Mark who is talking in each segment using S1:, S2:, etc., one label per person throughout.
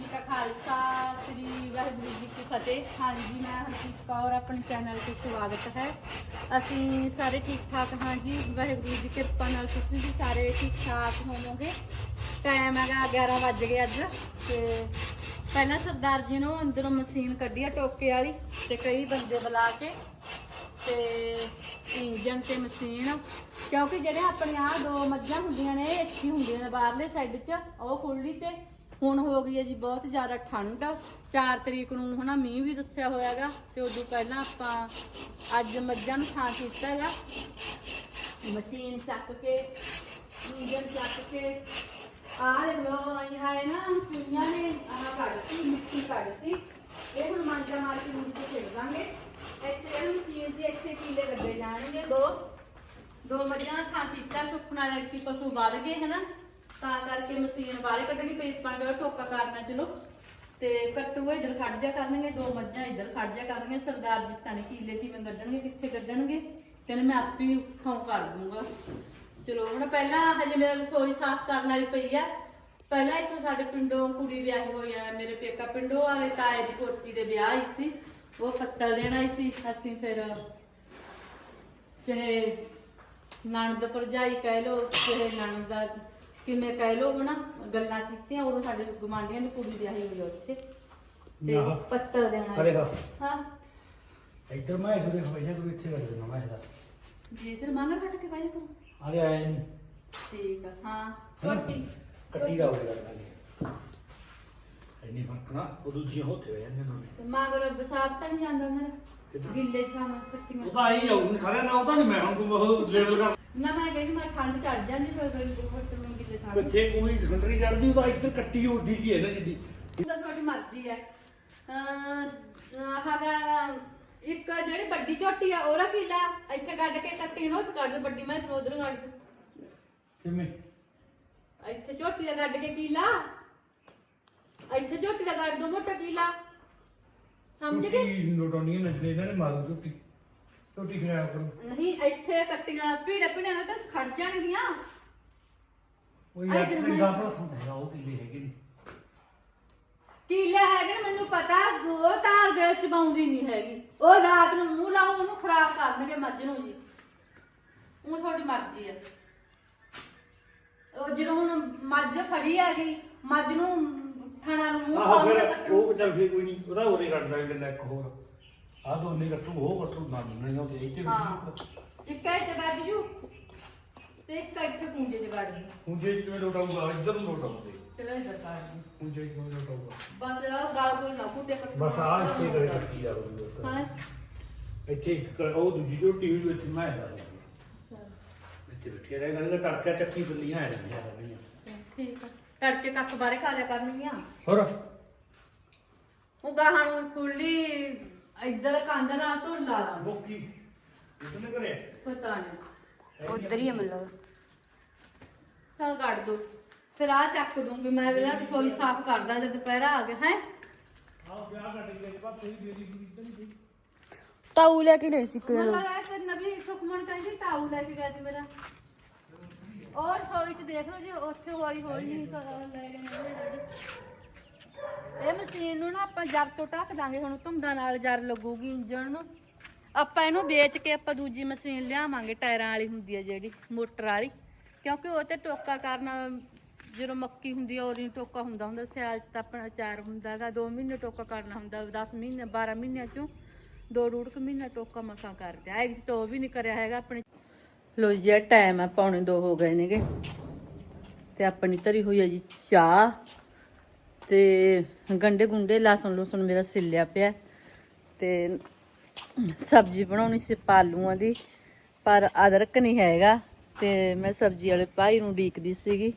S1: ਜੀ ਕਾ ਖਾਲਸਾ, ਸ੍ਰੀ ਵਾਹਿਗੁਰੂ ਜੀ ਕੀ ਫਤਿਹ। ਹਾਂਜੀ, ਮੈਂ ਹਰਜੀਤ ਕੌਰ, ਆਪਣੇ ਚੈਨਲ ਤੇ ਸਵਾਗਤ ਹੈ। ਅਸੀਂ ਸਾਰੇ ਠੀਕ ਠਾਕ ਹਾਂ ਜੀ। ਵਾਹਿਗੁਰੂ ਦੀ ਕਿਰਪਾ ਨਾਲ ਤੁਸੀਂ ਵੀ ਸਾਰੇ ਠੀਕ ਠਾਕ ਹੋਵੋਗੇ। ਟਾਈਮ ਹੈਗਾ 11 ਵੱਜ ਗਏ ਅੱਜ, ਤੇ ਪਹਿਲਾਂ ਸਰਦਾਰ ਜੀ ਨੂੰ ਅੰਦਰੋਂ ਮਸ਼ੀਨ ਕੱਢੀ ਆ ਟੋਕੇ ਵਾਲੀ, ਤੇ ਕਈ ਬੰਦੇ ਬੁਲਾ ਕੇ, ਤੇ ਇੰਜਨ ਤੇ ਮਸ਼ੀਨ, ਕਿਉਂਕਿ ਜਿਹੜੇ ਆਪਣੇ ਆ ਦੋ ਮੱਝਾਂ ਹੁੰਦੀਆਂ ਨੇ ਇੱਥੇ ਹੁੰਦੀਆਂ ਨੇ, ਬਾਹਰਲੇ ਸਾਈਡ 'ਚ, ਉਹ ਖੁੱਲੀ ਤੇ ਹੁਣ ਹੋ ਗਈ ਹੈ ਜੀ ਬਹੁਤ ਜ਼ਿਆਦਾ ਠੰਡ। 4 ਤਰੀਕ ਨੂੰ ਹਨਾ ਮੀਂਹ ਵੀ ਦੱਸਿਆ ਹੋਇਆਗਾ ਤੇ ਉਦੋਂ ਪਹਿਲਾਂ ਆਪਾਂ ਅੱਜ ਮੱਝਾਂ ਨੂੰ ਥਾਂ ਕੀਤਾ ਹੈਗਾ ਮਸ਼ੀਨ ਚੱਕ ਕੇ ਇੰਜਨ ਚੱਕ ਕੇ। ਆਹ ਦੇਖ ਲੋ ਆਈ ਹੈ ਨਾ, ਕੁੜੀਆਂ ਨੇ ਆਹ ਕੱਢਤੀ, ਮਿੱਟੀ ਕੱਢਤੀ। ਇਹ ਹੁਣ ਮਾਂਜਾ ਮਾਰ ਕੇ ਮੁੰਡੀ ਤੇ ਛਿੜ ਦਾਂਗੇ। ਇੱਥੇ ਇਹ ਮਸ਼ੀਨ ਦੇ ਇੱਥੇ ਕੀਲੇ ਕੱਢੇ ਜਾਣਗੇ, ਦੋ। ਦੋ ਮੱਝਾਂ ਥਾਂ ਕੀਤਾ, ਸੁੱਖਣਾ ਲੱਗਤੀ ਪਸ਼ੂ ਵੱਧ ਗਏ, ਹਨਾ। ਤਾਂ ਕਰਕੇ ਮਸ਼ੀਨ ਬਾਹਰ ਕੱਢਣੀ ਪਈ ਪਾਂਗਾ ਟੋਕਾ ਕਰਨਾ ਚਲੋ। ਤੇ ਕੱਟੂ ਇਧਰ ਖੜ ਜਾ ਕਰਨਗੇ, ਦੋ ਮੱਝਾਂ ਇਧਰ ਖੜ ਜਾ ਕਰਨਗੇ, ਸਰਦਾਰ ਜੀ ਪਤਾ ਨੀ ਕੀਲੇ ਕਿਵੇਂ ਕੱਢਣਗੇ, ਕਿੱਥੇ ਕੱਢਣਗੇ। ਕਹਿੰਦੇ ਮੈਂ ਆਪੇ ਹੀ ਥਾਂ ਕਰ ਦੂੰਗਾ। ਚਲੋ, ਹੁਣ ਪਹਿਲਾਂ ਹਜੇ ਮੇਰਾ ਰਸੋਈ ਸਾਫ਼ ਕਰਨ ਵਾਲੀ ਪਈ ਆ। ਪਹਿਲਾਂ ਇੱਥੋਂ ਸਾਡੇ ਪਿੰਡੋਂ ਕੁੜੀ ਵਿਆਹੀ ਹੋਈ ਆ, ਮੇਰੇ ਪੇਕਾ ਪਿੰਡੋਂ ਵਾਲੇ, ਤਾਏ ਦੀ ਕੋਟੀ ਦੇ ਵਿਆਹ ਹੀ ਸੀ। ਉਹ ਪੱਤਲ ਦੇਣਾ ਹੀ ਸੀ, ਅਸੀਂ ਫਿਰ ਚਾਹੇ ਨਣਦ ਭਰਜਾਈ ਕਹਿ ਲੋ ਚਾਹੇ ਨਣਦ ਦਾ ਕਿਵੇਂ ਕਹਿ ਲੋ ਹਨਾ ਗੱਲਾਂ ਕੀਤੀਆਂ ਉਦੋਂ ਸਾਡੇ ਗੁਆਂਢੀਆਂ ਦੀ ਕੁੜੀ ਵਿਆਹੀ ਹੋਈ ਆ ਉੱਥੇ। ਤੇ
S2: ਆਹਾ।
S1: ਪੱਤਲ ਦੇਣਾ
S2: ਅਰੇ ਹਾਂ।
S1: ਹਾਂ।
S2: ਇੱਧਰ ਮੈਂ ਇਸ ਦੇ ਹਮੇਸ਼ਾ ਕੋਈ ਇੱਥੇ ਰੱਖ ਦੇਣਾ ਮੈਂ ਇਹਦਾ
S1: ਜੀ ਇਧਰ ਮੰਗਰ ਕੱਟ ਕੇ ਪਾਈ ਕਰੋ
S2: ਆਲੇ ਆਏ ਨੂੰ
S1: ਠੀਕ ਆ ਹਾਂ। ਛੋਟੀ
S2: ਕੱਟੀ ਦਾ ਹੋਵੇ ਲੱਗਦਾ ਇੰਨੀ ਫ਼ਰਕ ਨਾ ਉਹ ਦੂਜੀਆਂ ਹੋਤੇ ਹੋਏ ਜਾਂਦੇ ਦੋਨੇ
S1: ਤੇ ਮਗਰ ਬਸਾਤ ਤਾਂ ਨਹੀਂ ਜਾਂਦਾ ਮੇਰਾ
S2: ਕਿੱਦਾਂ?
S1: ਗਿੱਲੇ ਛਾਵਾਂ ਕੱਟੀਆਂ।
S2: ਉਹ ਤਾਂ ਆਈ ਜਾਊ ਸਾਰਿਆਂ ਨਾਲ ਉਹ ਤਾਂ ਨਹੀਂ ਮੈਂ ਹੁਣ ਕੋਈ ਲੈਵਲ ਕਰ
S1: ਨਾ ਮੈਂ ਕਹਿੰਦੀ ਮੈਂ ਠੰਡ ਚੜ ਜਾਂਦੀ ਫਿਰ ਕੋਈ ਬਹੁਤ ਮੈਂ ਗਿੱਲੇ ਥਾਂ
S2: ਬੱਚੇ ਕੋਈ ਠੰਡਰੀ ਚੜਦੀ ਉਹ ਤਾਂ ਇੱਧਰ ਕੱਟੀ ਉੱਡੀ ਜੀ ਹੈ ਨਾ ਜਿੱਦੀ
S1: ਤਾਂ ਤੁਹਾਡੀ ਮਰਜ਼ੀ ਹੈ। ਅਹ ਹਾਗਾ ਇੱਕ ਜਿਹੜੀ ਵੱਡੀ ਝੋਟੀ ਆ ਉਹਦਾ ਕੀਲਾ ਇੱਥੇ ਕੱਢ ਕੇ ਕੱਟੀ ਨੂੰ ਉੱਥੇ ਕੱਢ ਦੋ ਵੱਡੀ ਮੈਂ ਉਧਰ ਕੱਢ ਦੋ।
S2: ਕਿਵੇਂ?
S1: ਇੱਥੇ ਝੋਟੀ ਦਾ ਕੱਢ ਕੇ ਕੀਲਾ ਇੱਥੇ ਝੋਟੀ ਦਾ ਕੱਢ ਦੋ ਮੋਟਾ ਕੀਲਾ ਸਮਝ ਗਏ?
S2: ਨੋਟੋਨੀਆਂ ਨਚਲੇ ਇਹਨਾਂ ਨੇ ਮਾਰੂ ਝੋਟੀ। ਝੋਟੀ ਖਰਾਬ ਕਰੋ।
S1: ਨਹੀਂ ਇੱਥੇ ਕੱਟੀਆਂ ਪੀੜੇ ਨਾਲ ਤਾਂ ਖੜ ਜਾਣਗੀਆਂ।
S2: ਉਹ ਯਾਰ
S1: ਇੱਧਰ ਮੈਂ-
S2: ਪਿੰਡਾ ਭਲਾ ਸੰਭਾਲਾ ਉਹ ਕਿੱਲੇ ਹੈਗੇ ਨੇ।
S1: ਕੀਲਾ ਹੈਗੇ ਨੇ ਮੈਨੂੰ ਪਤਾ ਉਹ ਤਾਂ ਗਲੇ ਚ ਪਾਉਂਦੀ ਨਹੀਂ ਹੈਗੀ। ਉਹ ਰਾਤ ਨੂੰ ਮੂੰਹ ਲਾਉ ਉਹਨੂੰ ਖਰਾਬ ਕਰਨਗੇ ਮੱਝ ਨੂੰ ਜੀ। ਉਹ ਤੁਹਾਡੀ ਮਰਜ਼ੀ ਹੈ ਉਹ ਜਦੋਂ ਹੁਣ ਮੱਝ ਖੜੀ ਹੈਗੀ ਮੱਝ ਨੂੰ ਥਣਾ ਨੂੰ ਮੂੰਹ
S2: ਆਹ
S1: ਪਾਉਣ
S2: ਫਿਰ ਉਹ ਚੱਲ ਫੇਰ ਕੋਈ ਨਹੀਂ ਉਹਦਾ ਹੋਰੇ ਕੱਢਦਾ ਗੱਲਾਂ ਇੱਕ ਹੋਰ। ਆਹ ਦੋਨੇ ਕੱਟੂ ਉਹ ਕੱਟੂ ਨਾ ਨਹੀਂ ਉਹ ਤੇ ਇੱਥੇ
S1: ਹਾਂ। ਇੱਕ ਹੈ ਤੇ ਬਾਬੀ ਜੂ। ਤੇ ਇੱਕ ਇੱਥੇ ਕੁੰਡੇ ਚ ਕੱਢ ਦੇ
S2: ਹੁਣ ਜੇ ਕਿਵੇਂ ਲੋਟਾਊਗਾ ਇੱਧਰ ਨੂੰ ਲੋਟਾਉਂਦੇ
S1: ਚਲੋ ਇੱਧਰ ਕੱਢ ਦੇ
S2: ਹੁਣ ਜੇ ਕਿਵੇਂ ਲੋਟਾਊਗਾ
S1: ਬਸ ਆਹ ਗਾਲ ਕੋਲ ਨਾ ਕੁੱਟੇ ਕੱਟ
S2: ਬਸ ਆਹ ਇੱਥੇ ਕਰੇ ਕੱਟੀ ਜਾ
S1: ਹਾਂ।
S2: ਇੱਥੇ ਇੱਕ ਕਰ- ਉਹ ਦੂਜੀ ਝੋਟੀ ਵੀ ਵਿੱਚ ਮੈਂ ਲਾ ਇੱਥੇ ਬੈਠੇ ਰਹੇ ਗੱਲ ਟੜਕਾ ਚੱਕੀ ਬੱਲੀਆਂ ਆ ਜਾਂਦੀਆਂ ਰਹਿੰਦੀਆਂ
S1: ਠੀਕ ਆ। ਤੜਕੇ ਕੱਖ ਬਾਰੇ ਖਾ ਲਿਆ ਕਰਨਗੀਆਂ।
S2: ਹੋਰ?
S1: ਉਹ ਗਾਹਾਂ ਨੂੰ ਖੁੱਲੀ ਇੱਧਰ ਕੰਧ ਨਾਲ ਤੋਂ ਲਾ
S2: ਬੋਕੀ ਇਤਨੇ ਕਰੇ
S1: ਪਤਾ ਨਹੀਂ
S3: ਉਧਰ ਹੀ ਹੈ ਮੈਨੂੰ
S1: ਚਲ ਕੱਢ ਦੋ। ਫਿਰ ਆ ਚੱਕ ਦੂੰਗੀ ਮੈਂ ਵੇਲਾ ਰਸੋਈ ਸਾਫ਼ ਕਰਦਾ ਜਦ ਦੁਪਹਿਰਾ ਆ ਗਿਆ ਹੈ?
S2: ਕੇ ਤਾਂ ਗਈ।
S3: ਤਾਊ ਲੈ ਕੇ ਗਏ ਸੀ ਦਿਨ
S1: ਮੱਲਾ ਰਾਇ ਤੇ ਨਵੀ ਸੁਖਮਨ ਕਹਿੰਦੀ ਟਾਊ ਲੈ ਕੇ ਗਿਆ ਸੀ ਮੇਰਾ। ਔਰ ਰਸੋਈ ਚ ਦੇਖ ਲਓ ਜੀ ਉੱਥੇ ਹੋਈ ਹੋਈ ਨਹੀਂ ਕਰ ਲੈ ਡੈਡੀ। ਇਹ ਮਸ਼ੀਨ ਨੂੰ ਨਾ ਆਪਾਂ ਜਰ ਤੋਂ ਢੱਕ ਦਾਂਗੇ ਹੁਣ ਧੁੰਦਾਂ ਨਾਲ ਜਰ ਲੱਗੂਗੀ ਇੰਜਣ ਨੂੰ। ਆਪਾਂ ਇਹਨੂੰ ਵੇਚ ਕੇ ਆਪਾਂ ਦੂਜੀ ਮਸ਼ੀਨ ਲਿਆਵਾਂਗੇ, ਟਾਇਰਾਂ ਵਾਲੀ ਹੁੰਦੀ ਹੈ ਜਿਹੜੀ, ਮੋਟਰ ਵਾਲੀ। ਕਿਉਂਕਿ ਉਹ ਤੇ ਟੋਕਾ ਕਰਨਾ, ਜਦੋਂ ਮੱਕੀ ਹੁੰਦੀ ਆ, ਉਦੋਂ ਟੋਕਾ ਹੁੰਦਾ ਹੁੰਦਾ, ਸਿਆਲ ਚ ਤਾਂ ਆਪਣਾ ਅਚਾਰ ਹੁੰਦਾਗਾ 2 ਮਹੀਨੇ ਟੋਕਾ ਕਰਨਾ ਹੁੰਦਾ 10 ਮਹੀਨੇ 12 ਮਹੀਨਿਆਂ ਚੋਂ ਦੋ ਡੂਢ ਕੁ ਮਹੀਨਾ ਟੋਕਾ ਮਸਾਂ ਕਰਦੇ ਆ। ਇੱਕ ਤੋਂ ਵੀ ਨਹੀਂ ਕਰਿਆ ਹੈਗਾ ਆਪਣੇ। ਲੋ ਜੀ ਟਾਈਮ ਆ, ਪੌਣੇ 2 ਹੋ ਗਏ ਨੇਗੇ। ਤੇ ਆਪਣੀ ਧਰੀ ਹੋਈ ਹੈ ਜੀ ਚਾਹ। ਤੇ ਗੰਡੇ ਗੁੰਡੇ ਲਸਣ ਲੂਸਣ ਮੇਰਾ ਸਿੱਲਿਆ ਪਿਆ। ਤੇ ਸਬਜ਼ੀ ਬਣਾਉਣੀ ਸੀ ਪਾਲੂਆਂ ਦੀ ਪਰ ਅਦਰਕ ਨਹੀਂ ਹੈਗਾ ਤੇ ਮੈਂ ਸਬਜ਼ੀ ਵਾਲੇ ਭਾਈ ਨੂੰ ਡੀਕਦੀ ਸੀਗੀ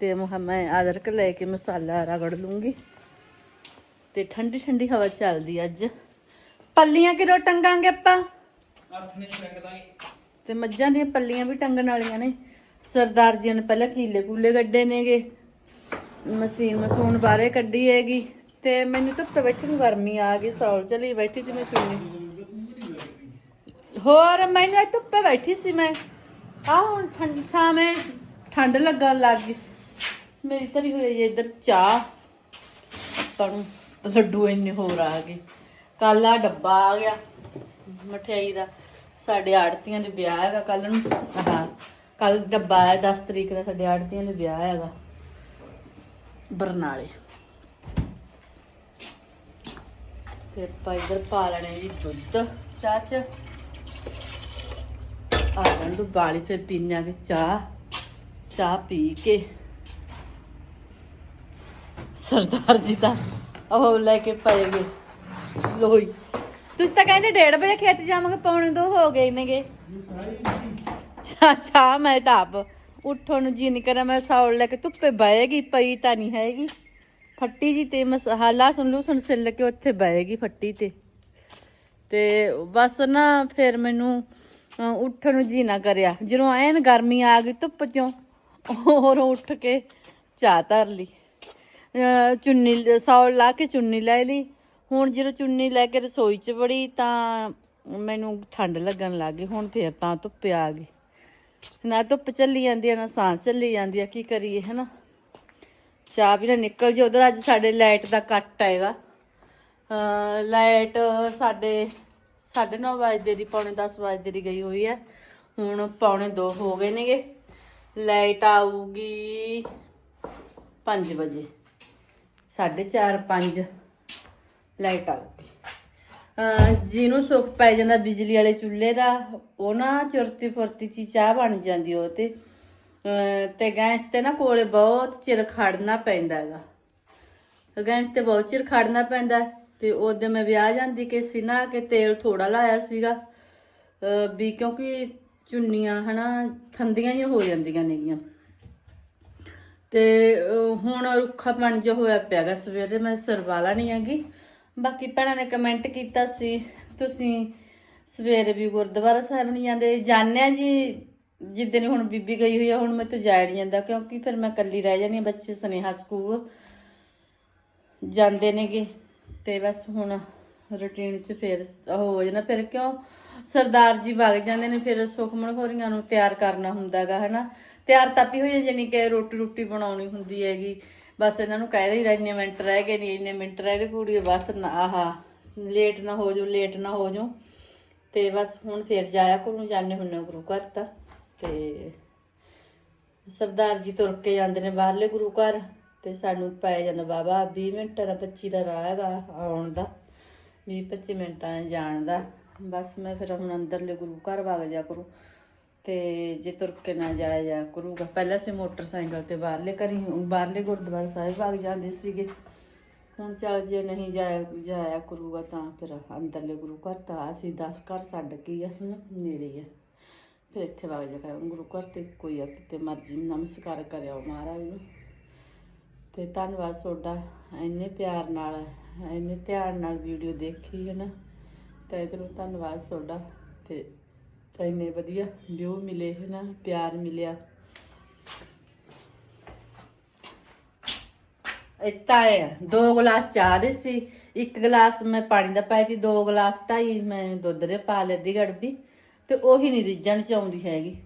S1: ਤੇ ਮੈਂ ਅਦਰਕ ਲੈ ਕੇ ਮਸਾਲਾ ਰਗੜ ਲੂੰਗੀ ਤੇ ਠੰਡੀ ਠੰਡੀ ਹਵਾ ਚੱਲਦੀ ਅੱਜ। ਪੱਲੀਆਂ ਕਿਰੋ ਟੰਗਾਂਗੇ ਆਪਾਂ?
S2: ਹੱਥ ਨਹੀਂ ਟੰਗਦਾ
S1: ਤੇ ਮੱਝਾਂ ਦੀਆਂ ਪੱਲੀਆਂ ਵੀ ਟੰਗਣ ਵਾਲੀਆਂ ਨੇ। ਸਰਦਾਰ ਜੀ ਨੇ ਪਹਿਲਾਂ ਕੀਲੇ ਕੂਲੇ ਗੱਡੇ ਨੇਗੇ। ਮਸ਼ੀਨ ਮਸੂਨ ਬਾਰੇ ਕੱਢੀ ਹੈਗੀ। ਤੇ ਮੈਨੂੰ ਧੁੱਪ ਬੈਠੀ ਨੂੰ ਗਰਮੀ ਆ ਗਈ ਸੌਲ ਚਲੀ ਬੈਠੀ ਮੈਂ ਸੁਣੀ ਹੋਰ ਮੈਨੂੰ ਅੱਜ ਧੁੱਪੇ ਬੈਠੀ ਸੀ ਮੈਂ। ਆ ਹੁਣ ਠੰਡ, ਸਾਵੇਂ ਠੰਡ ਲੱਗਣ ਲੱਗ ਗਈ। ਮੇਰੀ ਧਰੀ ਹੋਈ ਹੈ ਇੱਧਰ ਚਾਹ। ਆਪਾਂ ਲੱਡੂ ਇੰਨੇ ਹੋਰ ਆ ਗਏ। ਕੱਲ ਆ ਡੱਬਾ ਆ ਗਿਆ ਮਠਿਆਈ ਦਾ। ਸਾਡੇ ਆੜਤੀਆਂ ਦੇ ਵਿਆਹ ਹੈਗਾ ਕੱਲ ਨੂੰ। ਹਾਂ ਕੱਲ ਡੱਬਾ ਆਇਆ 10 ਤਰੀਕ ਦਾ, ਸਾਡੇ ਆੜਤੀਆਂ ਦੇ ਵਿਆਹ ਹੈਗਾ। ਬਰਨਾਲੇ। ਤੇ ਆਪਾਂ ਇੱਧਰ ਪਾ ਲੈਣੇ ਜੀ ਦੁੱਧ, ਚਾਹ ਚ। ਆ ਗੰਦ ਤੋਂ ਬਾਲੀ ਫਿਰ ਪੀਣੇ ਆ ਕੇ ਚਾਹ ਚਾਹ ਪੀ ਕੇ। ਸਰਦਾਰ ਜੀ ਤਾਂ ਉਹ ਲੈ ਕੇ ਪਏ ਲੋਈ ਤੁਸੀਂ ਤਾਂ ਕਹਿੰਦੇ 1:30 ਵਜੇ ਖੇਤ ਜਾਵਾਂਗੇ, ਪੌਣੇ ਦੋ ਹੋ ਗਏ ਨੇਗੇ। ਅੱਛਾ ਮੈਂ ਤਾਂ ਆਪ ਉੱਠਣ ਨੂੰ ਜੀ ਨਹੀਂ ਕਰਾਂ ਮੈਂ ਸੌੜ ਲੈ ਕੇ ਧੁੱਪੇ ਬਹਿਗੀ ਪਈ ਤਾਂ ਨਹੀਂ ਹੈਗੀ। ਫੱਟੀ ਜੀ ਤੇ ਮਸਾਲਾ ਸੁਣ ਲੂ ਸੁਣ ਸਿੱਲ ਕੇ ਉੱਥੇ ਬਹਿਗੀ ਫੱਟੀ ਤੇ। ਤੇ ਬਸ ਨਾ ਫਿਰ ਮੈਨੂੰ ਉੱਠਣ ਨੂੰ ਜੀ ਨਾ ਕਰਿਆ। ਜਦੋਂ ਐਨ ਗਰਮੀ ਆ ਗਈ, ਧੁੱਪ ਚੋਂ ਹੋਰ ਉੱਠ ਕੇ ਚਾਹ ਧਰ ਲਈ। ਚੁੰਨੀ ਸੌੜ ਲਾ ਕੇ ਚੁੰਨੀ ਲੈ ਲਈ। ਹੁਣ ਜਦੋਂ ਚੁੰਨੀ ਲੈ ਕੇ ਰਸੋਈ 'ਚ ਵੜੀ ਤਾਂ ਮੈਨੂੰ ਠੰਡ ਲੱਗਣ ਲੱਗ ਗਈ। ਹੁਣ ਫੇਰ ਤਾਂ ਧੁੱਪ ਆ ਗਈ। ਨਾ ਧੁੱਪ ਚੱਲੀ ਜਾਂਦੀ ਹੈ ਨਾ ਸਾਂ ਚੱਲੀ ਜਾਂਦੀ ਹੈ ਕੀ ਕਰੀਏ, ਹਨਾ? ਚਾਹ ਵੀ ਨਾ ਨਿਕਲ ਜੇ। ਉਧਰ ਅੱਜ ਸਾਡੇ ਲਾਈਟ ਦਾ ਕੱਟ ਆਏਗਾ ਲਾਈਟ ਸਾਡੇ 9:30 ਵਜੇ ਦੀ ਪੌਣੇ 10 ਵਜੇ ਦੀ ਗਈ ਹੋਈ ਹੈ। ਹੁਣ ਪੌਣੇ 2 ਹੋ ਗਏ ਨੇਗੇ। ਲਾਈਟ ਆਊਗੀ 5 ਵਜੇ। 4:30 5 ਲਾਈਟ ਆਊਗੀ। ਜਿਹਨੂੰ ਸੁੱਖ ਪੈ ਜਾਂਦਾ ਬਿਜਲੀ ਵਾਲੇ ਚੁੱਲ੍ਹੇ ਦਾ ਉਹ ਨਾ ਚੁਰਤੀ ਫੁਰਤੀ ਚ ਚਾਹ ਬਣ ਜਾਂਦੀ ਉਹ ਤੇ। ਅਹ ਤੇ ਗੈਸ ਤੇ ਨਾ ਕੋਲੇ ਬਹੁਤ ਚਿਰ ਖੜਨਾ ਪੈਂਦਾ ਹੈਗਾ। ਗੈਸ ਤੇ ਬਹੁਤ ਚਿਰ ਖੜਨਾ ਪੈਂਦਾ। ਤੇ ਉਹਦੇ ਮੈਂ ਵਿਆਹ ਜਾਂਦੀ ਕਿ ਸੀ ਨਾ ਕਿ ਤੇਲ ਥੋੜਾ ਲਾਇਆ ਸੀਗਾ ਵੀ ਕਿਉਂਕਿ ਚੁੰਨੀਆਂ ਹਨਾ ਠੰਡੀਆਂ ਹੀ ਹੋ ਜਾਂਦੀਆਂ ਨੇਗੀਆਂ। ਤੇ ਹੁਣ ਰੁੱਖਾ ਪਾਣੀ ਜੋ ਹੋਇਆ ਪਿਆਗਾ ਸਵੇਰੇ ਮੈਂ ਸਰਵਾਲਾ ਨਹੀਂ ਹੈਗੀ। ਬਾਕੀ ਭੈਣਾਂ ਨੇ ਕਮੈਂਟ ਕੀਤਾ ਸੀ ਤੁਸੀਂ ਸਵੇਰੇ ਵੀ ਗੁਰਦੁਆਰਾ ਸਾਹਿਬ ਨਹੀਂ ਜਾਂਦੇ। ਜਾਣਿਆ ਜੀ ਜਿੱਦਣ ਹੁਣ ਬੀਬੀ ਗਈ ਹੋਈ ਆ ਹੁਣ ਮੈਂ ਤਾਂ ਜਾਇਆ ਨਹੀਂ ਜਾਂਦਾ ਕਿਉਂਕਿ ਫਿਰ ਮੈਂ ਇਕੱਲੀ ਰਹਿ ਜਾਂਦੀ ਆ, ਬੱਚੇ ਸਨੇਹਾ ਸਕੂਲ ਜਾਂਦੇ ਨੇਗੇ। ਤੇ ਬਸ ਹੁਣ ਰੁਟੀਨ 'ਚ ਫਿਰ ਉਹ ਹੋ ਜਾਣਾ ਫਿਰ ਕਿਉਂ ਸਰਦਾਰ ਜੀ ਵਗ ਜਾਂਦੇ ਨੇ, ਫਿਰ ਸੁਖਮਨ ਹੋਰੀਆਂ ਨੂੰ ਤਿਆਰ ਕਰਨਾ ਹੁੰਦਾਗਾ, ਹਨਾ? ਤਿਆਰ ਤਾਪੀ ਹੋਈ ਹੈ ਜਾਨੀ ਕਿ ਰੋਟੀ ਰੋਟੀ ਬਣਾਉਣੀ ਹੁੰਦੀ ਹੈਗੀ। ਬਸ ਇਹਨਾਂ ਨੂੰ ਕਹਿ ਦੇਈਦਾ, ਇੰਨੇ ਮਿੰਟ ਰਹਿ ਗਏ ਨਹੀਂ, ਇੰਨੇ ਮਿੰਟ ਰਹਿ ਗਏ ਕੁੜੀ, ਬਸ ਨਾ, ਆਹਾ ਲੇਟ ਨਾ ਹੋ ਜਾਓ ਲੇਟ ਨਾ ਹੋ ਜਾਓ ਤੇ ਬਸ ਹੁਣ ਫਿਰ ਜਾਇਆ ਕੋਲ ਜਾਣੇ ਹੁੰਨੇ ਗੁਰੂ ਘਰ ਤਾਂ। ਤੇ ਸਰਦਾਰ ਜੀ ਤੁਰ ਕੇ ਜਾਂਦੇ ਨੇ ਬਾਹਰਲੇ ਗੁਰੂ ਘਰ। ਤੇ ਸਾਨੂੰ ਪੈ ਜਾਂਦਾ, ਬਾਬਾ 20 ਮਿੰਟ ਦਾ 25 ਦਾ ਰਾਹ ਹੈਗਾ ਆਉਣ ਦਾ 20 25 ਮਿੰਟਾਂ ਜਾਣ ਦਾ। ਬਸ ਮੈਂ ਫਿਰ ਹੁਣ ਅੰਦਰਲੇ ਗੁਰੂ ਘਰ ਵਗ ਜਾ ਕਰੂ ਤੇ ਜੇ ਤੁਰ ਕੇ ਨਾ ਜਾਇਆ ਜਾ ਕਰੂਗਾ। ਪਹਿਲਾਂ ਅਸੀਂ ਮੋਟਰਸਾਈਕਲ ਤੇ ਬਾਹਰਲੇ ਘਰੀ, ਬਾਹਰਲੇ ਗੁਰਦੁਆਰਾ ਸਾਹਿਬ ਵਗ ਜਾਂਦੇ ਸੀਗੇ। ਹੁਣ ਚੱਲ ਜੇ ਨਹੀਂ ਜਾਇਆ ਜਾਇਆ ਕਰੂਗਾ ਤਾਂ ਫਿਰ ਅੰਦਰਲੇ ਗੁਰੂ ਘਰ ਤਾਂ ਅਸੀਂ 10 ਘਰ ਛੱਡ ਕੇ ਆ ਹੁਣ ਨੇੜੇ ਆ। ਫਿਰ ਇੱਥੇ ਵਗ ਜਾ ਕਰ ਗੁਰੂ ਘਰ ਤੇ, ਕੋਈ ਆ ਕਿਤੇ ਮਰਜ਼ੀ ਨਮਸਕਾਰ ਕਰਿਓ ਮਹਾਰਾਜ ਨੂੰ। ਤੇ ਧੰਨਵਾਦ ਤੁਹਾਡਾ ਇੰਨੇ ਪਿਆਰ ਨਾਲ, ਇੰਨੇ ਧਿਆਨ ਨਾਲ ਵੀਡੀਓ ਦੇਖੀ ਹੈ ਨਾ। ਤੇ ਇਧਰੋਂ ਧੰਨਵਾਦ ਤੁਹਾਡਾ ਤੇ ਇੰਨੇ ਵਧੀਆ ਵਿਊ ਮਿਲੇ ਹੈ ਨਾ, ਪਿਆਰ ਮਿਲਿਆ। ਇੱਤਾ ਹੈ, ਦੋ ਗਲਾਸ ਚਾਹ ਦੇ ਸੀ, ਇੱਕ ਗਲਾਸ ਮੈਂ ਪਾਣੀ ਦਾ ਪਾਇਆ ਸੀ, ਦੋ ਗਲਾਸ ਢਾਈ ਮੈਂ ਦੁੱਧ ਦੇ ਪਾ ਲਏ ਗੜਬੀ ਤੇ ਉਹੀ ਨਹੀਂ ਰਿੱਝਣ ਚ ਆਉਂਦੀ ਹੈਗੀ।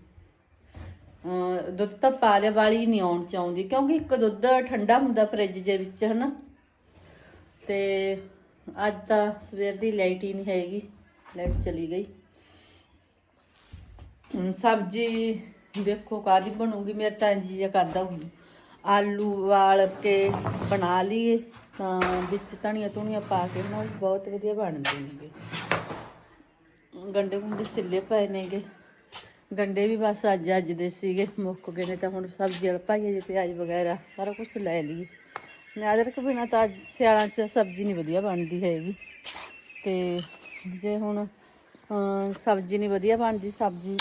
S1: ਦੁੱਧ ਤਾਂ ਪਾਲੇ ਵਾਲੀ ਨਹੀਂ ਆਉਣ ਚ ਆਉਂਦੀ, ਕਿਉਂਕਿ ਇੱਕ ਦੁੱਧ ਠੰਡਾ ਹੁੰਦਾ ਫ੍ਰਿਜ ਦੇ ਵਿੱਚ, ਹਨਾ? ਤੇ ਅੱਜ ਤਾਂ ਸਵੇਰ ਦੀ ਲਾਈਟ ਹੀ ਨਹੀਂ ਹੈਗੀ ਲਾਈਟ ਚਲੀ ਗਈ। ਸਬਜ਼ੀ ਦੇਖੋ ਕਾਦੀ ਬਣੂਗੀ, ਮੇਰੇ ਤਾਂ ਇੰਜ ਜਿਹਾ ਕਰਦਾ ਹੁਣ। ਆਲੂ ਵਾਲ ਕੇ ਬਣਾ ਲਈਏ, ਤਾਂ ਵਿੱਚ ਧਨੀਆ ਧੁਨੀਆ ਪਾ ਕੇ ਨਾ ਬਹੁਤ ਵਧੀਆ ਬਣਦੇ ਨੇਗੇ। ਗੰਡੇ ਗੁੰਡੇ ਸਿੱਲੇ ਪਏ ਨੇਗੇ। ਗੰਡੇ ਵੀ ਬਸ ਅੱਜ ਅੱਜ ਦੇ ਸੀਗੇ, ਮੁੱਕ ਗਏ ਨੇ ਤਾਂ ਹੁਣ ਸਬਜ਼ੀ ਵਾਲਾ ਪਾਈਏ ਜੇ ਪਿਆਜ਼ ਵਗੈਰਾ, ਸਾਰਾ ਕੁਝ ਲੈ ਲਈਏ। ਮੈਂ ਅਦਰਕ ਬਿਨਾ ਤਾਂ ਅੱਜ ਸਿਆਲਾਂ 'ਚ ਸਬਜ਼ੀ ਨਹੀਂ ਵਧੀਆ ਬਣਦੀ ਹੈਗੀ। ਤੇ ਜੇ ਹੁਣ ਸਬਜ਼ੀ ਨਹੀਂ ਵਧੀਆ ਬਣਦੀ, ਸਬਜ਼ੀ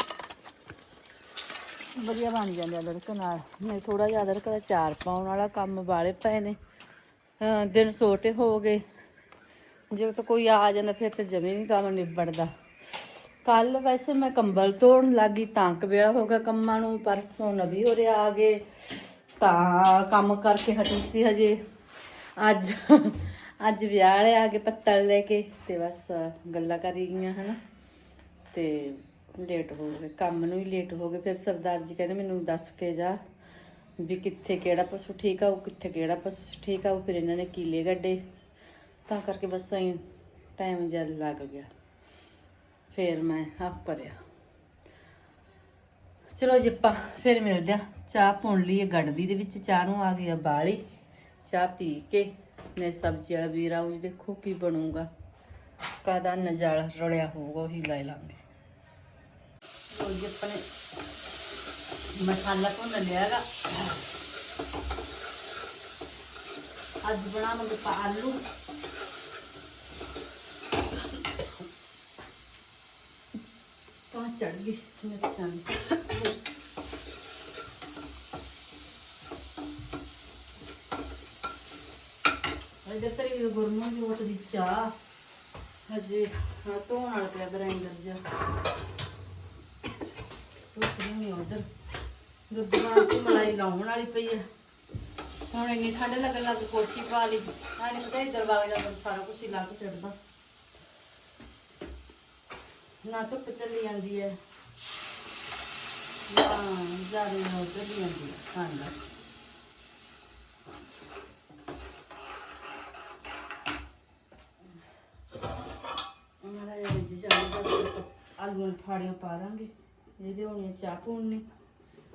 S1: ਵਧੀਆ ਬਣ ਜਾਂਦੀ ਅਦਰਕ ਨਾਲ। ਮੈਂ ਥੋੜਾ ਜਿਹਾ ਅਦਰਕ ਦਾ ਚਾਰ ਪਾਉਣ ਵਾਲਾ ਕੰਮ ਵਾਲੇ ਪਏ ਨੇ। ਦਿਨ ਛੋਟੇ ਹੋ ਗਏ। ਜੇ ਤਾਂ ਕੋਈ ਆ ਜਾਂਦਾ, ਫਿਰ ਤਾਂ ਜਮੇ ਨਹੀਂ ਕੰਮ ਨਿਬੜਦਾ। ਕੱਲ ਵੈਸੇ ਮੈਂ ਕੰਬਲ ਤੋੜਨ ਲੱਗੀ, ਤਾਂ ਕੁ ਵੇਲਾ ਹੋ ਗਿਆ ਕੰਮਾਂ ਨੂੰ, ਪਰਸੋਂ ਨਵੀ ਹੋ ਰਿਹਾ ਆ ਗਏ, ਤਾਂ ਕੰਮ ਕਰਕੇ ਹਟੀ ਸੀ ਹਜੇ। ਅੱਜ ਅੱਜ ਵਿਆਹ ਵਾਲੇ ਆ ਕੇ ਪੱਤਲ ਲੈ ਕੇ, ਤੇ ਬਸ ਗੱਲਾਂ ਕਰੀ ਗਈਆਂ, ਹਨਾ। ਤੇ ਲੇਟ ਹੋ ਗਏ, ਕੰਮ ਨੂੰ ਹੀ ਲੇਟ ਹੋ ਗਏ। ਫਿਰ ਸਰਦਾਰ ਜੀ ਕਹਿੰਦੇ ਮੈਨੂੰ ਦੱਸ ਕੇ ਜਾ ਵੀ ਕਿੱਥੇ ਕਿਹੜਾ ਪਸ਼ੂ ਠੀਕ ਆਊ, ਕਿੱਥੇ ਕਿਹੜਾ ਪਸ਼ੂ ਠੀਕ ਆਊ, ਫਿਰ ਇਹਨਾਂ ਨੇ ਕੀਲੇ ਗੱਡੇ। ਤਾਂ ਕਰਕੇ ਬਸ ਐਂ ਟਾਈਮ ਜਿਹਾ ਲੱਗ ਗਿਆ। ਫਿਰ ਮੈਂ ਆਪ ਕਰਿਆ ਚਲੋ ਜੀ ਆਪਾਂ ਫਿਰ ਮਿਲਦੇ ਆ ਚਾਹ ਪੁਣ ਲਈ ਹੈ, ਗੜਬੀ ਦੇ ਵਿੱਚ ਚਾਹ ਨੂੰ ਆ ਗਈ ਆ ਬਾਲੀ। ਚਾਹ ਪੀ ਕੇ ਨੇ ਸਬਜ਼ੀ ਵਾਲਾ ਵੀਰ ਆਊ ਦੇਖੋ ਕੀ ਬਣੂਗਾ। ਕਾਦਾ ਨਜ਼ਾਰਾ ਰਲਿਆ ਹੋਊਗਾ, ਉਹੀ ਲੈ ਲਾਂਗੇ। ਲੋ ਜੀ ਆਪਾਂ ਮਸਾਲਾ ਭੁੰਨ ਲਿਆਗਾ ਅੱਜ ਬਣਾਵਾਂਗੇ ਆਪਾਂ ਆਲੂ। ਤਾਂ ਚੜ ਗਈ ਮਿਰਚਾਂ ਦੀ ਅਜੇ ਤਰੀ ਵੀ ਗੁਰਮੋਂ ਦੀ ਉੱਠ ਦੀ ਚਾਹ ਹਜੇ ਹਾਂ ਧੋਣ ਵਾਲਾ ਪਿਆ ਗ੍ਰਾਈਂਡਰ ਜਾ ਧੁੱਪ ਨਹੀਂ ਉਧਰ ਦੁੱਧ ਨਾਲ ਮਲਾਈ ਲਾਉਣ ਵਾਲੀ ਪਈ ਆ ਹੁਣ ਇੰਨੀ ਠੰਡ ਲੱਗਣ ਲੱਗ ਕੋਠੀ ਪਾ ਲਈ ਆ ਨਹੀਂ ਪਤਾ ਇਧਰ ਵਗ ਜਾਂਦਾ ਸਾਰਾ ਕੁਝ ਹੀ ਲੱਗ ਚੜਦਾ ਨਾ ਧੁੱਪ ਚੱਲੀ ਜਾਂਦੀ ਹੈ, ਨਾ ਜ਼ਿਆਦਾ ਨਾ ਚੱਲੀ ਜਾਂਦੀ ਹੈ, ਠੰਡ। ਉਹਨਾਂ ਦੇ ਵਿੱਚ ਜਾਂਦਾ ਆਲੂਆਂ ਦੀਆਂ ਫਾੜੀਆਂ ਪਾ ਦਾਂਗੇ। ਇਹਦੇ ਹੋਣੀ ਚਾਹ ਪੁਣਨੀ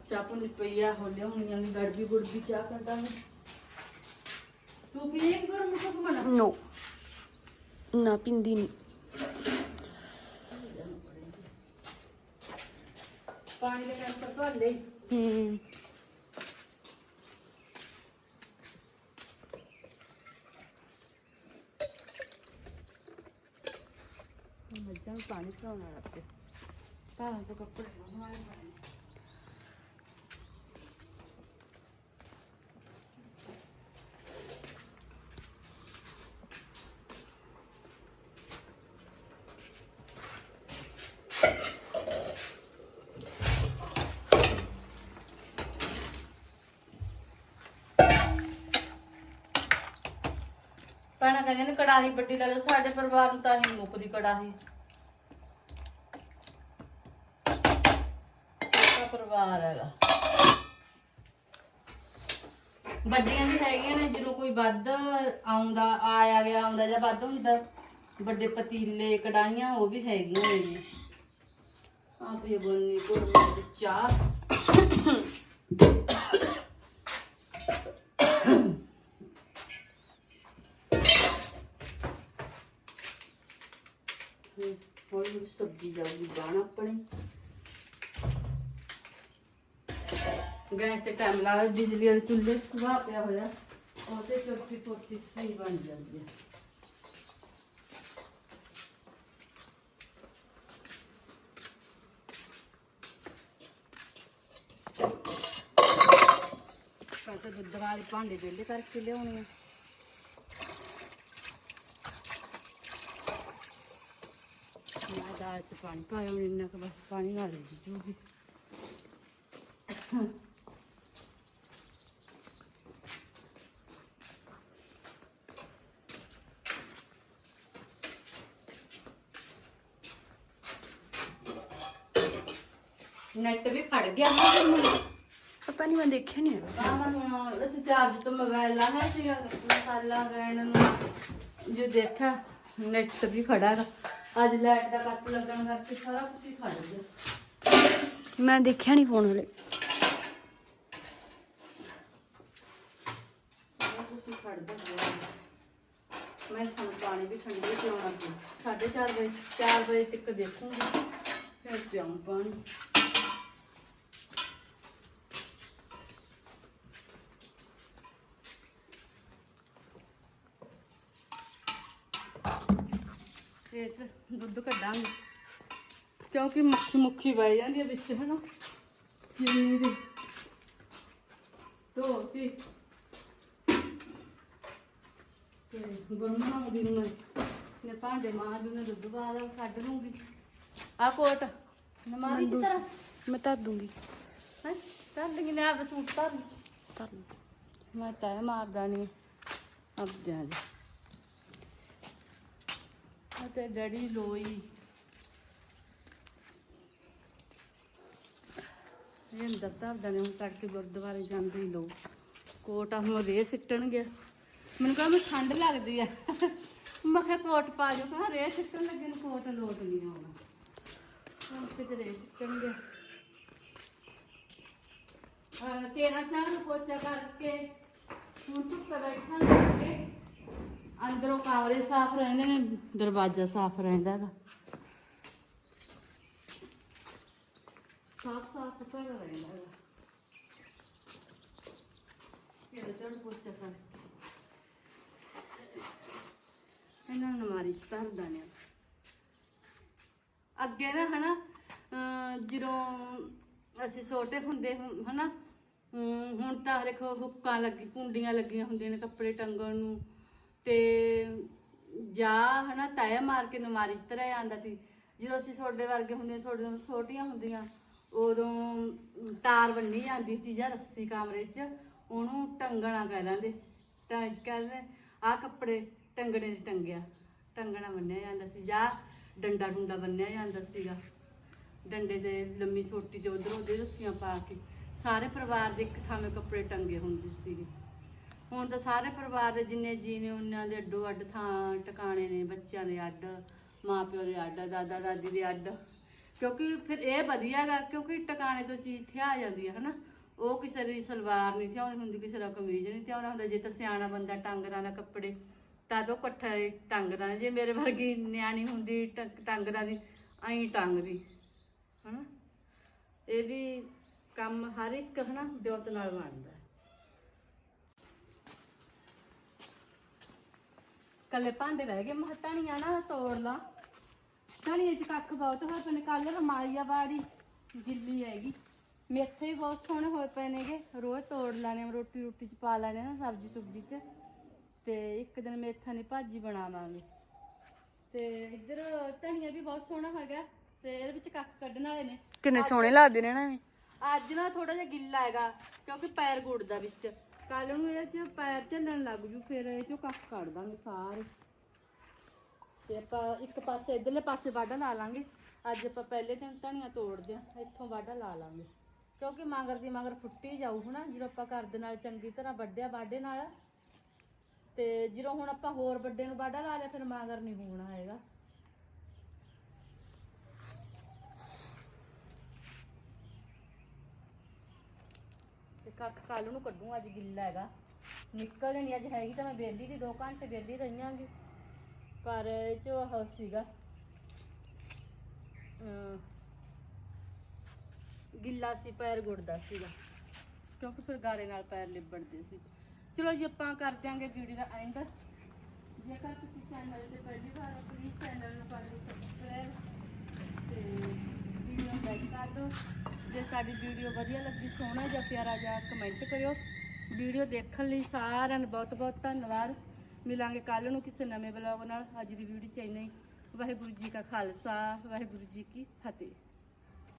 S1: ਚਾਹ ਪੁਣਨੀ ਪਈ ਆ ਹੋਲੇ ਹੋਣੀ ਗੜਬੀ ਗੁੜਬੀ ਚਾਹ ਕਰ ਦਾਂਗੇ। ਤੂੰ ਪੀ ਗਰਮ ਸੁੱਕ ਬਣਾ
S3: ਨੋ ਨਾ ਪਿੰਦੀ ਨਹੀਂ
S1: ਮੱਝਾਂ ਪਾਣੀ ਪਾਉਣਾ ਰੱਖੇ ਤਾਂ ਤਾਂ ਕੱਪੜੇ ਬਣਵਾਏ ਮੈਂ ਭੈਣਾਂ ਕਹਿੰਦੀਆਂ ਨੇ ਕੜਾਹੀ ਵੱਡੀ ਲੈ ਲਓ, ਸਾਡੇ ਪਰਿਵਾਰ ਨੂੰ ਤਾਂ ਨਹੀਂ ਮੁੱਕਦੀ ਕੜਾਹੀ। ਛੋਟਾ ਪਰਿਵਾਰ ਹੈਗਾ। ਵੱਡੀਆਂ ਵੀ ਹੈਗੀਆਂ ਨੇ, ਜਦੋਂ ਕੋਈ ਵੱਧ ਆਉਂਦਾ, ਆਇਆ ਗਿਆ, ਆਉਂਦਾ ਜਾਂ ਵੱਧ ਹੁੰਦਾ, ਵੱਡੇ ਪਤੀਲੇ ਕੜਾਈਆਂ ਉਹ ਵੀ ਹੈਗੀਆਂ ਨੇ ਜੀ। ਆਪ ਬੋਲਨੀ ਕੋਲ ਚਾਹ। ਹੌਲੀ ਜਾਊਗੀ ਬਣ ਆਪਣੀ। ਗੈਸ ਤੇ ਟਾਈਮ ਲਾ ਬਿਜਲੀ ਵਾਲੇ ਚੁੱਲ੍ਹੇ ਸੁਭਾ ਪਿਆ ਹੋਇਆ। ਉਹਦੇ ਚੌਥੀ ਪੋਤੀ ਸਹੀ ਬਣ ਜਾਂਦੀ ਹੈ ਦੁੱਧ ਵਾਲੇ ਭਾਂਡੇ ਵਿਹਲੇ ਕਰਕੇ ਲਿਆਉਣੇ ਆ। ਮੈਂ ਦਾਲ ਚ ਪਾਣੀ ਪਾਇਆ ਹੁਣ ਇੰਨਾ ਕੁ ਬਸ ਪਾਣੀ ਨਾਲ ਰਿੱਝ ਜੂਗੀ ਨੈਟ ਵੀ ਖੜ ਗਿਆ ਹੁਣ
S3: ਪਤਾ ਨਹੀਂ ਮੈਂ ਦੇਖਿਆ ਨਹੀਂ ਹੈਗਾ
S1: ਆਹ ਹੁਣ ਇੱਥੇ ਚਾਰਜ ਤੋਂ ਮੋਬਾਈਲ ਲਾਇਆ ਸੀਗਾ ਮਸਾਲਾ ਰਹਿਣ ਨੂੰ ਜੋ ਦੇਖਿਆ ਨੈਟ ਵੀ ਖੜਾ ਹੈਗਾ ਅੱਜ ਲਾਈਟ ਦਾ ਕੱਟ ਲੱਗਣ ਕਰਕੇ ਸਾਰਾ ਕੁਝ ਹੀ ਖੜ ਗਿਆ
S3: ਮੈਂ ਦੇਖਿਆ ਨਹੀਂ ਫੋਨ ਹਲੇ।
S1: ਸਾਰਾ ਕੁਝ ਹੀ ਖੜ ਗਿਆ। ਮੈਂ ਸਾਨੂੰ ਪਾਣੀ ਵੀ ਠੰਡੇ ਪਿਆਉਣਾ ਪਊ 4:30 ਵਜੇ 4 ਵਜੇ ਤੱਕ ਦੇਖੂੰਗੀ ਫਿਰ ਪਿਆਉਂ ਪਾਣੀ। ਇਹ ਚ ਦੁੱਧ ਕੱਢਾਂਗੇ। ਕਿਉਂਕਿ ਮੱਖੀ ਮੁੱਖੀ ਵਹਿ ਜਾਂਦੀ ਹੈ ਵਿੱਚ ਹਨਾ? ਕਿੰਨੀ ਦੀ। ਦੋ ਤੀ ਤੇ ਗੁਰਮਣਾ ਦੀ ਨੂੰ ਨੇ ਭਾਂਡੇ ਮਾਰ ਦੂੰ ਦੁੱਧ ਬਾਅਦ ਕੱਢ ਲੂੰਗੀ। ਆ ਕੋਟ। ਨਮਾਰੀ ਦੀ ਤਰ੍ਹਾਂ
S3: ਮੈਂ ਧਰ ਦੂੰਗੀ।
S1: ਹੈ? ਨੇ ਸੂਟ ਧਰ ਲਈ।
S3: ਧਰ ਲੂੰ।
S1: ਮੈਂ ਤਾਂ ਇਹ ਮਾਰਦਾ ਨਹੀਂ ਅਬ ਜਾ ਜਾ। ਅਤੇ ਡੈਡੀ ਲੋਈ। ਇਹ ਅੰਦਰ ਧਰਦਾ ਨੇ ਹੁਣ ਤੜਕੇ ਗੁਰਦੁਆਰੇ ਜਾਂਦੇ ਹੀ ਲੋਕ। ਕੋਟ ਆ ਹੁਣ ਰੇ ਸਿੱਟਣਗੇ। ਮੈਨੂੰ ਕਹਿੰਦਾ ਮੈਂ ਠੰਡ ਲੱਗਦੀ ਆ। ਮੈਂ ਕਿਹਾ ਕੋਟ ਪਾ ਜੋ ਕਹਾਂ ਰੇ ਸਿੱਟਣ ਲੱਗੇ ਨੂੰ ਕੋਟ ਲੋਟ ਨਹੀਂ ਆਉਣਾ। ਹੁਣ ਕਿਤੇ ਰੇ ਸਿੱਟਣਗੇ। ਤੇਰਾ ਚਾਹ ਨੂੰ ਪੋਚਾ ਕਰਕੇ। ਹੁਣ ਧੁੱਪੇ ਬੈਠਣ ਲੱਗੇ। ਅੰਦਰੋਂ ਕਮਰੇ ਸਾਫ਼ ਰਹਿੰਦੇ ਨੇ ਦਰਵਾਜ਼ਾ ਸਾਫ਼ ਰਹਿੰਦਾ ਹੈਗਾ ਸਾਫ਼ ਸਾਫ਼ ਕਰ ਰਹਿੰਦਾ ਹੈਗਾ ਇਹ ਚੜ ਪੋਚਾ ਕਰ ਇਹਨਾਂ ਨੂੰ ਮਾਰੀ ਧਰਦਾ ਨੇ ਅੱਗੇ ਨਾ ਹਨਾ ਜਦੋਂ ਅਸੀਂ ਛੋਟੇ ਹੁੰਦੇ ਹੁੰ- ਹਨਾ ਹਮ, ਹੁਣ ਤਾਂ ਦੇਖੋ ਹੁੱਕਾਂ ਲੱਗੀ ਕੁੰਡੀਆਂ ਲੱਗੀਆਂ ਹੁੰਦੀਆਂ ਨੇ ਕੱਪੜੇ ਟੰਗਣ ਨੂੰ। ਤੇ ਜਾ ਹਨਾ ਤਾਇਆ ਮਾਰ ਕੇ ਨਮਾਰੀ ਤਰ੍ਹਾਂ ਆਂਦਾ ਸੀ। ਜਦੋਂ ਅਸੀਂ ਛੋਟੇ ਵਰਗੇ ਹੁੰਦੇ ਛੋਟੇ ਤੋਂ ਛੋਟੀਆਂ ਹੁੰਦੀਆਂ, ਉਦੋਂ ਤਾਰ ਬੰਨੀ ਜਾਂਦੀ ਸੀ ਜਾਂ ਰੱਸੀ ਕਮਰੇ 'ਚ, ਉਹਨੂੰ ਟੰਗਣਾ ਕਹਿ ਲੈਂਦੇ। ਟੰਗ ਕਹਿੰਦੇ ਆ ਕੱਪੜੇ ਟੰਗਣੇ 'ਤੇ ਟੰਗਿਆ, ਟੰਗਣਾ ਬੰਨਿਆ ਜਾਂਦਾ ਸੀ। ਜਾਂ ਡੰਡਾ ਡੁੰਡਾ ਬੰਨਿਆ ਜਾਂਦਾ ਸੀਗਾ। ਡੰਡੇ ਦੇ ਲੰਮੀ ਸੋਟੀ ਜੋ ਉਧਰੋਂ ਦੇ ਰੱਸੀਆਂ ਪਾ ਕੇ, ਸਾਰੇ ਪਰਿਵਾਰ ਦੇ ਇੱਕ ਥਾਵੇਂ ਕੱਪੜੇ ਟੰਗੇ ਹੁੰਦੇ ਸੀਗੇ। ਹੁਣ ਤਾਂ ਸਾਰੇ ਪਰਿਵਾਰ ਦੇ ਜਿੰਨੇ ਜੀ ਨੇ, ਉਹਨਾਂ ਦੇ ਅੱਡੋ ਅੱਡ ਥਾਂ ਟਿਕਾਣੇ ਨੇ, ਬੱਚਿਆਂ ਦੇ ਅੱਡ, ਮਾਪਿਓ ਦੇ ਅੱਡ ਦਾਦਾ ਦਾਦੀ ਦੇ ਅੱਡ। ਕਿਉਂਕਿ ਫਿਰ ਇਹ ਵਧੀਆ ਗਾ, ਕਿਉਂਕਿ ਟਿਕਾਣੇ ਤੋਂ ਚੀਜ਼ ਥਿਆ ਜਾਂਦੀ ਹੈ ਹਨਾ। ਉਹ ਕਿਸੇ ਦੀ ਸਲਵਾਰ ਨਹੀਂ ਥਿਆਉਣੀ ਹੁੰਦੀ, ਕਿਸੇ ਦਾ ਕਮੀਜ਼ ਨਹੀਂ ਥਿਆਉਣਾ ਹੁੰਦਾ। ਜੇ ਤਾਂ ਸਿਆਣਾ ਬੰਦਾ ਟਾਂਗਰਾਂ ਦਾ ਕੱਪੜੇ, ਤਾਂ ਉਹ ਇਕੱਠਾ ਹੀ ਟੰਗਦਾ ਜੇ ਮੇਰੇ ਵਰਗੀ ਨਿਆਣੀ ਹੁੰਦੀ, ਟ- ਟੰਗਦਾ ਦੀ, ਐਂ ਟੰਗਦੀ, ਹਨਾ। ਇਹ ਵੀ ਕੰਮ ਹਰ ਇੱਕ, ਹਨਾ ਬਿਉਤ ਨਾਲ ਬਣਦਾ ਹੈ। ਕੱਲੇ ਭਾਂਡੇ ਰਹਿ ਗਏ ਮੈਂ ਕਿਹਾ ਧਨੀਆ ਨਾ ਤੋੜ ਲਾ। ਧਨੀਏ ਚ ਕੱਖ ਬਹੁਤ ਹੋਏ ਪਏ ਨੇ ਕੱਲ ਰਮਾਲੀਆ ਬਾੜੀ ਗਿੱਲੀ ਹੈਗੀ। ਮੇਥੇ ਵੀ ਬਹੁਤ ਸੋਹਣੇ ਹੋਏ ਪਏ ਨੇਗੇ ਰੋਜ਼ ਤੋੜ ਲੈਣੇ ਆ, ਰੋਟੀ ਰੋਟੀ ਚ ਪਾ ਲੈਣੇ ਨਾ ਸਬਜ਼ੀ ਸੁਬਜ਼ੀ ਚ। ਤੇ ਇੱਕ ਦਿਨ ਮੇਥਾ ਦੀ ਭਾਜੀ ਬਣਾਵਾਂਗੇ। ਤੇ ਇੱਧਰ ਧਨੀਆ ਵੀ ਬਹੁਤ ਸੋਹਣਾ ਹੈਗਾ ਤੇ ਇਹਦੇ ਵਿੱਚ ਕੱਖ ਕੱਢਣ ਵਾਲੇ ਨੇ।
S3: ਕਿੰਨੇ ਸੋਹਣੇ ਲੱਗਦੇ ਨੇ ਨਾ
S1: ਅੱਜ ਨਾ ਥੋੜਾ ਜਿਹਾ ਗਿੱਲਾ ਹੈਗਾ ਕਿਉਂਕਿ ਪੈਰ ਗੁੜਦਾ ਵਿੱਚ। ਕੱਲ ਨੂੰ ਇਹ ਚ ਪੈਰ ਝੱਲਣ ਲੱਗ ਜੂ, ਫਿਰ ਇਹ ਚੋਂ ਕੱਖ ਕੱਢ ਦਾਂਗੇ ਸਾਰੇ। ਤੇ ਆਪਾਂ ਇੱਕ ਪਾਸੇ, ਇਧਰਲੇ ਪਾਸੇ ਵਾਢਾ ਲਾ ਲਾਂਗੇ। ਅੱਜ ਆਪਾਂ ਪਹਿਲੇ ਦਿਨ ਧਨੀਆ ਤੋੜਦੇ ਆ ਇੱਥੋਂ ਵਾਢਾ ਲਾ ਲਾਂਗੇ। ਕਿਉਂਕਿ ਮਗਰ ਦੀ ਮਗਰ ਫੁੱਟੀ ਜਾਊ ਹਨਾ, ਜਦੋਂ ਆਪਾਂ ਘਰ ਦੇ ਨਾਲ ਚੰਗੀ ਤਰ੍ਹਾਂ ਵੱਢਿਆ ਵਾਢੇ ਨਾਲ। ਤੇ ਜਦੋਂ ਹੁਣ ਆਪਾਂ ਹੋਰ ਵੱਡੇ ਨੂੰ ਵਾਢਾ ਲਾ ਲਿਆ, ਫਿਰ ਮਗਰ ਨਹੀਂ ਹੋਣਾ ਹੈਗਾ। ਕੱਖ ਕੱਲ ਨੂੰ ਕੱਢੂ ਅੱਜ ਗਿੱਲਾ ਹੈਗਾ। ਨਿਕਲਦੇ ਨਹੀਂ ਅੱਜ ਹੈਗੀ ਤਾਂ ਮੈਂ ਵਿਹਲੀ ਦੀ 2 ਘੰਟੇ ਵਿਹਲੀ ਰਹੀਆਂਗੀ। ਪਰ ਇਹ ਚ ਉਹ ਸੀਗਾ। ਅਮ, ਗਿੱਲਾ ਸੀ ਪੈਰ ਗੁੜਦਾ ਸੀਗਾ। ਕਿਉਂਕਿ ਫਿਰ ਗਾਰੇ ਨਾਲ ਪੈਰ ਲਿਬੜਦੇ ਸੀ। ਚਲੋ ਜੀ ਆਪਾਂ ਕਰ ਦਿਆਂਗੇ ਵੀਡੀਓ ਦਾ ਐਂਡ ਜੇਕਰ ਤੁਸੀਂ ਚੈਨਲ ਤੇ ਪਹਿਲੀ ਵਾਰ ਹੋ ਪਲੀਜ਼ ਚੈਨਲ ਨੂੰ ਕਰ ਦਿਓ ਸਬਸਕ੍ਰਾਈਬ ਤੇ ਵੀਡੀਓ ਨੂੰ ਲਾਈਕ ਕਰ ਦਿਓ। ਜੇ ਸਾਡੀ ਵੀਡੀਓ ਵਧੀਆ ਲੱਗੀ, ਸੋਹਣਾ ਜਾਂ ਪਿਆਰਾ ਜਿਹਾ ਕਮੈਂਟ ਕਰਿਓ। ਵੀਡੀਓ ਦੇਖਣ ਲਈ ਸਾਰਿਆਂ ਨੂੰ ਬਹੁਤ ਬਹੁਤ ਧੰਨਵਾਦ। ਮਿਲਾਂਗੇ ਕੱਲ ਨੂੰ ਕਿਸੇ ਨਵੇਂ ਬਲੌਗ ਨਾਲ। ਅੱਜ ਦੀ ਵੀਡੀਓ ਚ ਇੰਨਾ ਹੀ। ਵਾਹਿਗੁਰੂ ਜੀ ਕਾ ਖਾਲਸਾ, ਵਾਹਿਗੁਰੂ ਜੀ ਕੀ ਫਤਿਹ।